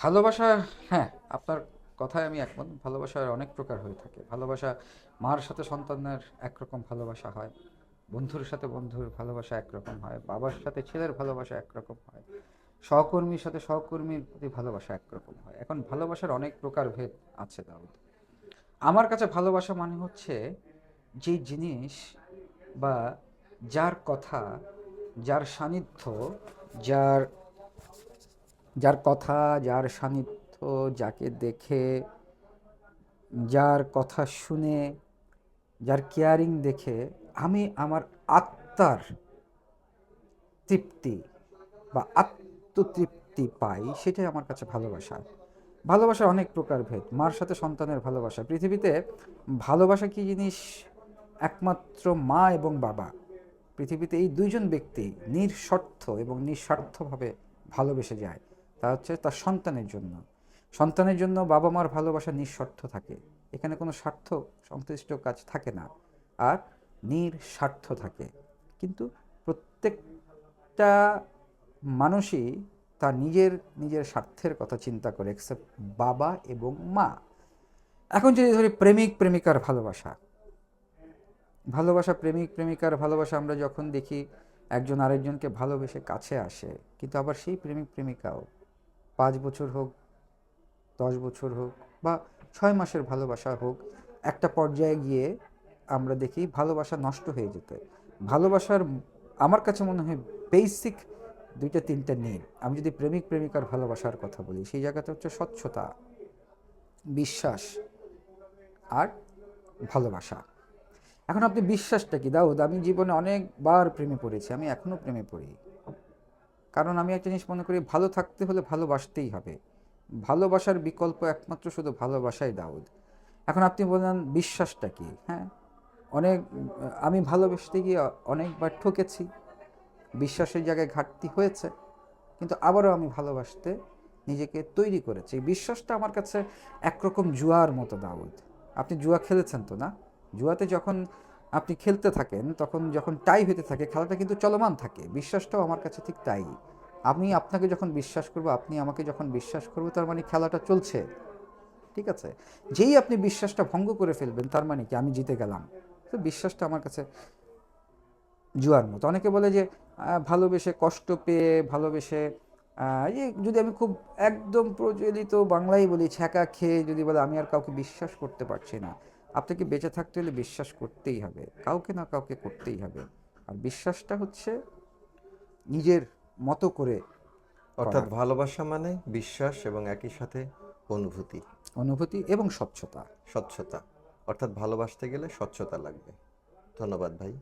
ভালোবাসা হ্যাঁ আপনার কথায় আমি একমত। ভালোবাসার অনেক প্রকার হয়ে থাকে। ভালোবাসা মার সাথে সন্তানের একরকম ভালোবাসা হয়, বন্ধুর সাথে বন্ধুর ভালোবাসা একরকম হয়, বাবার সাথে ছেলের ভালোবাসা একরকম হয়, সহকর্মীর সাথে সহকর্মীর প্রতি ভালোবাসা একরকম হয়। এখন ভালোবাসার অনেক প্রকার ভেদ আছে দাউদ আমার কাছে ভালোবাসা মানে হচ্ছে যে জিনিস বা যার কথা, যার সান্নিধ্য, যার যার কথা, যার সান্নিধ্য যাকে দেখে, যার কথা শুনে, যার কেয়ারিং দেখে আমি আমার আত্মার তৃপ্তি বা আত্মতৃপ্তি পাই, সেটাই আমার কাছে ভালোবাসা। ভালোবাসার অনেক প্রকার ভেদ। মার সাথে সন্তানের ভালোবাসা। পৃথিবীতে ভালোবাসা কি জিনিস? একমাত্র মা এবং বাবা। পৃথিবীতে এই দুইজন ব্যক্তি নিঃশর্ত এবং নিঃস্বার্থভাবে ভালোবেসে যায়। তা হচ্ছে তার সন্তানের জন্য। সন্তানের জন্য বাবা মার ভালোবাসা নিঃস্বার্থ থাকে। এখানে কোনো স্বার্থ সংশ্লিষ্ট কাজ থাকে না। আর নিঃস্বার্থ থাকে। কিন্তু প্রত্যেকটা মানুষই তার নিজের নিজের স্বার্থের কথা চিন্তা করে এক্সেপ্ট বাবা এবং মা। এখন যদি ধরি প্রেমিক, প্রেমিকার ভালোবাসা। ভালোবাসা, প্রেমিক, প্রেমিকার ভালোবাসা আমরা যখন দেখি, একজন আরেকজনকে ভালোবেসে কাছে আসে, কিন্তু আবার সেই প্রেমিক, প্রেমিকাও পাঁচ বছর হোক, দশ বছর হোক বা ছয় মাসের ভালোবাসা হোক, একটা পর্যায়ে গিয়ে আমরা দেখি ভালোবাসা নষ্ট হয়ে যেতে ভালোবাসার আমার কাছে মনে হয় বেসিক দুইটা, তিনটা নিয়ে আমি যদি প্রেমিক, প্রেমিকার ভালোবাসার কথা বলি, সেই জায়গাতে হচ্ছে স্বচ্ছতা, বিশ্বাস আর ভালোবাসা। এখন আপনি বিশ্বাসটা কি? দাউদ, আমি জীবনে অনেকবার প্রেমে পড়েছি, আমি এখনও প্রেমে পড়ি। কারণ আমি একটা জিনিস মনে করি, ভালো থাকতে হলে ভালোবাসতেই হবে। ভালোবাসার বিকল্প একমাত্র শুধু ভালোবাসাই দাউদ। এখন আপনি বললেন, বিশ্বাসটা কি? হ্যাঁ অনেক, আমি ভালোবাসতে গিয়ে অনেকবার ঠকেছি, বিশ্বাসের জায়গায় ঘাটতি হয়েছে, কিন্তু আবারও আমি ভালোবাসতে নিজেকে তৈরি করেছি। বিশ্বাসটা আমার কাছে একরকম জুয়ার মতো দাউদ। আপনি জুয়া খেলেছেন তো না? জুয়াতে যখন আপনি খেলতে থাকেন, তখন যখন টাই হতে থাকে, খেলাটা কিন্তু চলমান থাকে। বিশ্বাসটাও আমার কাছে ঠিক তাই। আমি আপনাকে যখন বিশ্বাস করব, আপনি আমাকে যখন বিশ্বাস করব, তার মানে খেলাটা চলছে। ঠিক আছে? যেই আপনি বিশ্বাসটা ভঙ্গ করে ফেলবেন, তার মানে কি? আমি জিতে গেলাম। তো বিশ্বাসটা আমার কাছে জুয়ার মতো। অনেকে বলে যে ভালোবেসে কষ্ট পেয়ে, ভালোবেসে এই যদি আমি খুব একদম প্রচলিত বাংলাই বলি, ছ্যাঁকা খেয়ে যদি বলে, আমি আর কাউকে বিশ্বাস করতে পারছি না। আপনাকে বেঁচে থাকতে হলে বিশ্বাস করতেই হবে কাউকে না কাউকে করতেই হবে। আর বিশ্বাসটা হচ্ছে নিজের মতো করে অর্থাৎ ভালোবাসা মানে বিশ্বাস এবং একই সাথে অনুভূতি। অনুভূতি এবং স্বচ্ছতা। স্বচ্ছতা। অর্থাৎ ভালোবাসতে গেলে স্বচ্ছতা লাগবে। ধন্যবাদ ভাই।